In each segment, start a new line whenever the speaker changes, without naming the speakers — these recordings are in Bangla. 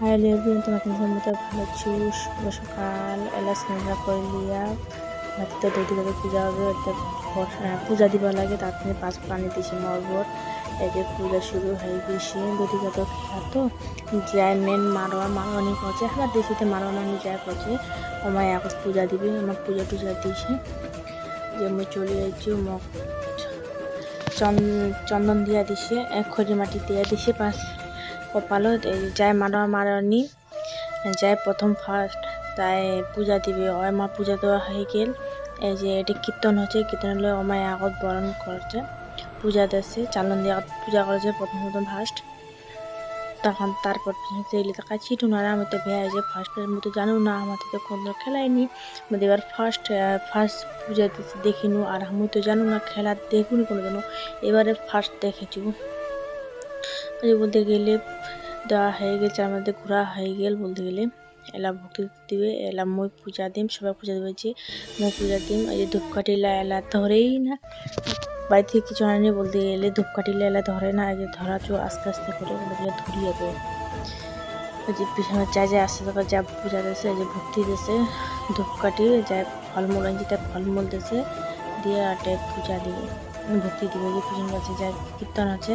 হাই এভরিওয়ান তোমাকে মতো ভালো আছি শুভ সকাল এলা স্নানটা করে লিয়া। রাতে দধি করে পূজা হবে, একটা পূজা দিবা লাগে, তারপরে পাঁচ পানি দিছি মরবর। যে পূজা শুরু হয়ে গেছে। দধি কত খেয়া তো যায় মেন মারোয়া মারোয়ানি করছে। আমার দেশিতে মারোয়ানি যায় করছে। আমার এখন পূজা দিবি, আমার পূজা টুজা দিয়েছে যে আমি চলে যাচ্ছি চন- চন্দন দিয়া দিছে, এক খড়ি মাটি দিয়া দিছে, পাঁচ কপালত, এই যায় মারা মারানি যায় প্রথম ফার্স্ট তাই পূজা দিবে। অমা পূজা দেওয়া হয়ে গেল। এই যে এটি কীর্তন হচ্ছে কীর্তন হলে অমায় আগত বরণ করছে পূজা দিচ্ছে চালন দিয়ে পূজা করেছে প্রথম প্রথম ফার্স্ট তখন তারপর চেয়ে টাকা চিটু না আমি তো ভেয়া যে ফার্স্টের মতো জানো না আমার তো কোনো খেলাইনি আমাদের এবার ফার্স্ট ফার্স্ট পূজা দিতে দেখিনু আর আমি তো জানো না খেলা দেখুনি কোনো জানো। এবারে ফার্স্ট দেখেছি। বলতে গেলে দেওয়া হয়ে গেছে, আমাদের ঘোরা হয়ে গেল বলতে গেলে। এলা ভক্তি দিবে, এলা মই পূজা দিম, সবাই পূজা দেবে যে মই পূজা দিম। এই যে ধূপকাঠিলা এলা ধরেই না, বাড়ি থেকে কিছু আনি বলতে গেলে, ধূপকাঠিলা এলা ধরে না যে ধরা চো আস্তে আস্তে করে বলতে গেলে ধরিয়ে ওই যে পিছনে যা যা আসছে তারপর যা পূজা দিয়েছে যে ভক্তি দিয়েছে, ধূপকাঠি যা ফলমূল আনছে তাই ফলমূল দিয়েছে, দিয়ে আটে পূজা দিবে ভক্তি দিবে। যে পিছনে কাছে যা কীর্তন আছে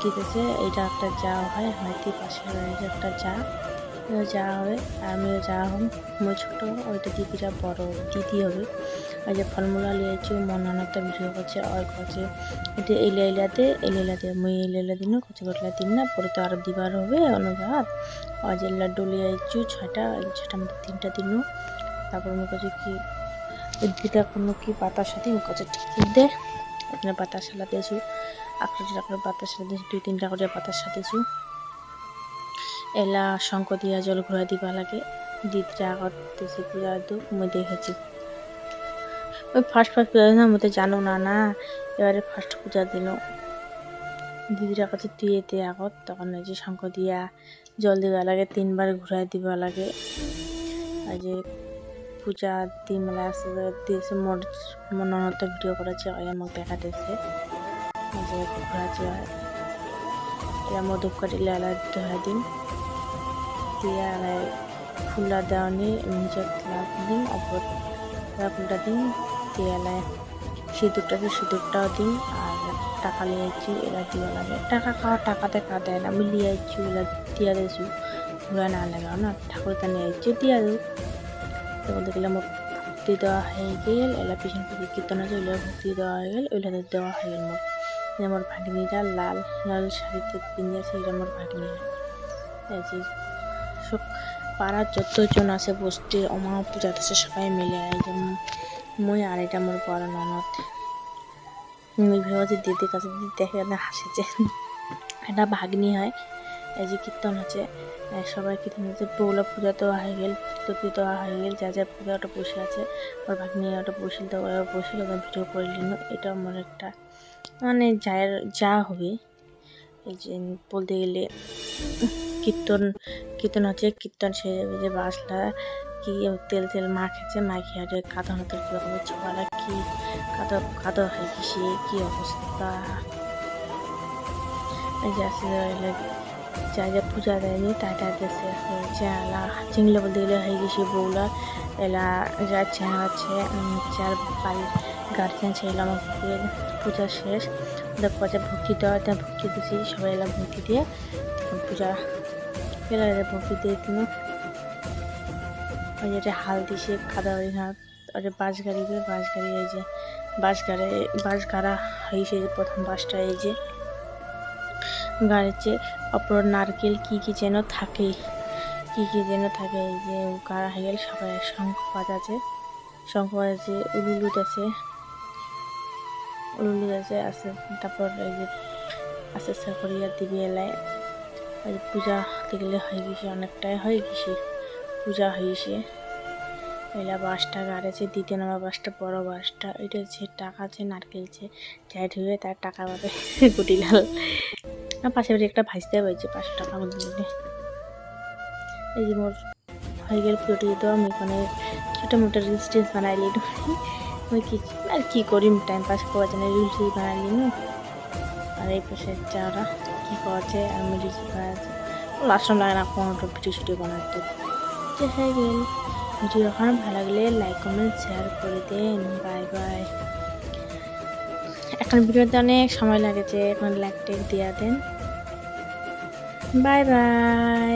দিয়েছে এইটা একটা যা হয় হয়তো পাশে রয়েছে একটা যা। যা হবে, আমিও যা হম মই ছোট ওইটা দিদিরা বড়, দিদি হবে। ওই যে ফলমূল লিয়েছি মন অনেকটা ভিডিও করছে আর করছে। এটা লাইলাতে এই লাইলাতে মুই লাইলা দিন, কচি কটলা দিন না, পরে তো আরও দিবার হবে অন্য জায়গাত আর যে লাড্ডু লিয়েছি এই ছয়টার মধ্যে তিনটা দিনু। তারপর মুখ কাছে কি উদ্ভিদা কোনো কি পাতার সাথে মুখ কাছে ঠিক দে। ওখানে পাতার সালা দিয়েছু আকৃতি টাকার পাতার সাথে দুই তিনটা করে পাতার সাথে এলা শঙ্খ দিয়া জল ঘোরা দিবা লাগে দিদিরা আগত দেশে পূজা দু মুই দেখেছি। ওই ফার্স্ট ফার্স্ট পূজা দিন, মতো জানো না না, এবারে ফার্স্ট পূজা দিল। দিদিরা কাছে দিয়ে দিয়ে আগত, তখন ওই যে শঙ্খ দিয়া জল দিবা লাগে, তিনবার ঘুরাই দিবা লাগে। আর যে পূজা দি মেলা মোর মনত ভিডিও করেছে আমাকে দেখাতেছে যে ঘোরাছে এরা মধুপ কাটিলে এলা ধরা দিন। দিয়ে এলাই ফুলা দেওয়ানি, নিজের লাভ দিন, অপর ফুলটা দিন। দিয়ে এলাই সিঁদুরটা সিঁদুরটাও দিন। আর টাকা লিয়েছি এরা দিয়ে লাগে টাকা খাওয়া টাকাতে কাঁদায় না। আমি লিয়েছি এরা দিয়া দিয়েছি। ঘুরা না লাগাও না ঠাকুর তা নিয়ে যাচ্ছি দিয়া দেব তো বলতে গেলে আমার ভক্তি দেওয়া হয়ে গেল। এলা পিছন থেকে কীর্তন আছে ওইগুলো ভক্তি দেওয়া হয়ে গেল ওইগুলো দেওয়া হয়ে গেল। আমার ভাগ্নিরা লাল লাল শাড়িতে পিনিয়েছে এটা আমার ভাগ্নিরা এই যে সব পাড়ার যতজন আছে বস্তির অমা পূজা আছে, সবাই মিলে এই যে মই আর এটা আমার বড় ননদ। ভেবেছি দিদির কাছে দিদি দেখে হাসিছে এটা ভাগ্নি হয়। এই যে কীর্তন আছে সবাই কীর্তন হচ্ছে পৌলা পূজা তো হয়ে গেল তুতি তো হয়ে গেল, যা যা পূজা ওটা বসে আছে, ওর ভাগ্নি ওটা বসিল, তো ওরা বসিল ওখানে ভিডিও করে নিল, এটা আমার একটা মানে যার, যা হবে, এই যে বলতে গেলে, কীর্তন কীর্তন হচ্ছে, কীর্তন সে যে বাসলা, কি তেল তেল মাখেছে মাখে আর কাঁদা হাতের কীরকম ছোয়ালা কি কাদা কাদা হয়ে গেছে কি অবস্থা? এই যে আসলে যা যা পূজা দেয়নি তাই দেশে চেহারা চিংলে বলতে গেলে হয়ে গেছে বউলা এলা যা চেহারা আছে যার বাড়ির গার্জেন ছিল আমার পূজা শেষ। ওদের পূজা ভক্তি দেওয়া, তাই ভক্তি দিয়েছি সবাই এলা ভক্তি দিয়ে পূজা এলা ভক্তি দিয়ে দিল। ওই যেটা হাল দিছে, কাদা ওই হাত ওই যে বাস গাড়ি বাস গাড়ি, এই যে বাস গাড়ি বাস গাড়া হয়েছে যে প্রথম বাসটা এই যে। গাড়িতে অপর নারকেল কি কি যেন থাকে, কি কি যেন থাকে, এই যে গাড়া হয়ে গেল, সবাই শঙ্খ বাজাছে শঙ্খ বাজাচ্ছে উলুলুত আছে উলুলুত আছে আছে তারপর এই যে আস্তে আস্তে করিয়া দিবি এলায়, এই পূজা দেখলে হয়ে গেছে অনেকটাই হয়ে গেছে পূজা হয়েছে এলা বাসটা গাড়েছে, দ্বিতীয় নম্বর বাসটা বড় বাসটা এটা হচ্ছে টাকা আছে নারকেল আছে টাইট হয়ে তার টাকা পাবে, গুটি লাল আর পাশে বাড়ি একটা ভাজতে হয়েছে পাঁচশো টাকা গেলে এই যে মোর হয়ে গেল পুরোটি তো আমি ওখানে ছোটো মোটো রিলস টিলস বানাইলি ওই কি, আর কি করি টাইম পাস করার জন্য রিলস বানাইলি আর এই পাশে চাওড়া কী করছে আমি রিলস বানাচ্ছি লাস্ট লাগে না কোনোটা ভিডিও সিডিও বানাতে যে হয়ে গেল। ভিডিও এখন ভালো লাগলে লাইক কমেন্ট শেয়ার করে দেন। বাই বাই এখন ভিডিওতে অনেক সময় লাগেছে এখন লাইক টেক দিয়া দেন। Bye bye